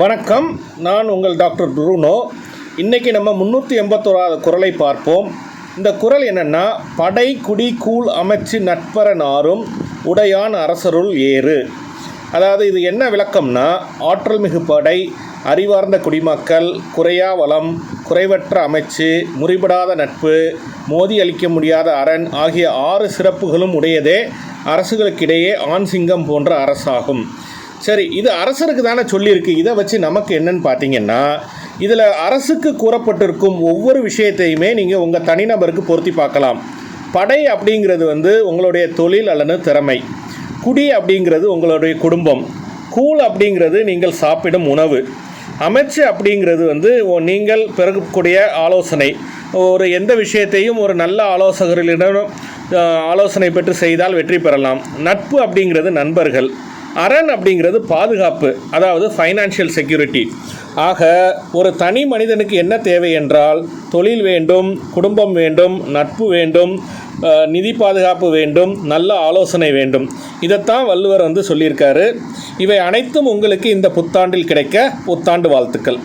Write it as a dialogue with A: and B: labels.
A: வணக்கம். நான் உங்கள் டாக்டர் ப்ரூனோ. இன்றைக்கி நம்ம முந்நூற்றி எண்பத்தோராவது குரலை பார்ப்போம். இந்த குரல் என்னென்னா படை குடி கூழ் அமைச்சு நட்பர நாரும் உடையான் அரசருள் ஏறு. அதாவது இது என்ன விளக்கம்னா ஆற்றல் மிகு படை அறிவார்ந்த குடிமக்கள் குறையா வளம் குறைவற்ற அமைச்சு முறிபடாத நட்பு மோதி அளிக்க முடியாத அரண் ஆகிய ஆறு சிறப்புகளும் உடையதே அரசுகளுக்கிடையே ஆண் சிங்கம் போன்ற அரசாகும். சரி இது அரசருக்கு தானே சொல்லியிருக்கு. இதை வச்சு நமக்கு என்னன்னு பார்த்தீங்கன்னா இதில் அரசுக்கு கூறப்பட்டிருக்கும் ஒவ்வொரு விஷயத்தையுமே நீங்கள் உங்கள் தனிநபருக்கு பொருத்தி பார்க்கலாம். படை அப்படிங்கிறது வந்து உங்களுடைய தொழில் அல்லது திறமை. குடி அப்படிங்கிறது உங்களுடைய குடும்பம். கூழ் அப்படிங்கிறது நீங்கள் சாப்பிடும் உணவு. அமைச்சு அப்படிங்கிறது வந்து நீங்கள் பெறக்கூடிய ஆலோசனை. ஒரு எந்த விஷயத்தையும் ஒரு நல்ல ஆலோசகர்களிடம் ஆலோசனை பெற்று செய்தால் வெற்றி பெறலாம். நட்பு அப்படிங்கிறது நண்பர்கள். அரண் அப்படிங்கிறது பாதுகாப்பு அதாவது ஃபைனான்ஷியல் செக்யூரிட்டி ஆக ஒரு தனி மனிதனுக்கு என்ன தேவை என்றால் தொழில் வேண்டும் குடும்பம் வேண்டும் நட்பு வேண்டும் நிதி பாதுகாப்பு வேண்டும் நல்ல ஆலோசனை வேண்டும். இதைத்தான் வள்ளுவர் வந்து சொல்லியிருக்காரு. இவை அனைத்தும் உங்களுக்கு இந்த புத்தாண்டில் கிடைக்க புத்தாண்டு வாழ்த்துக்கள்.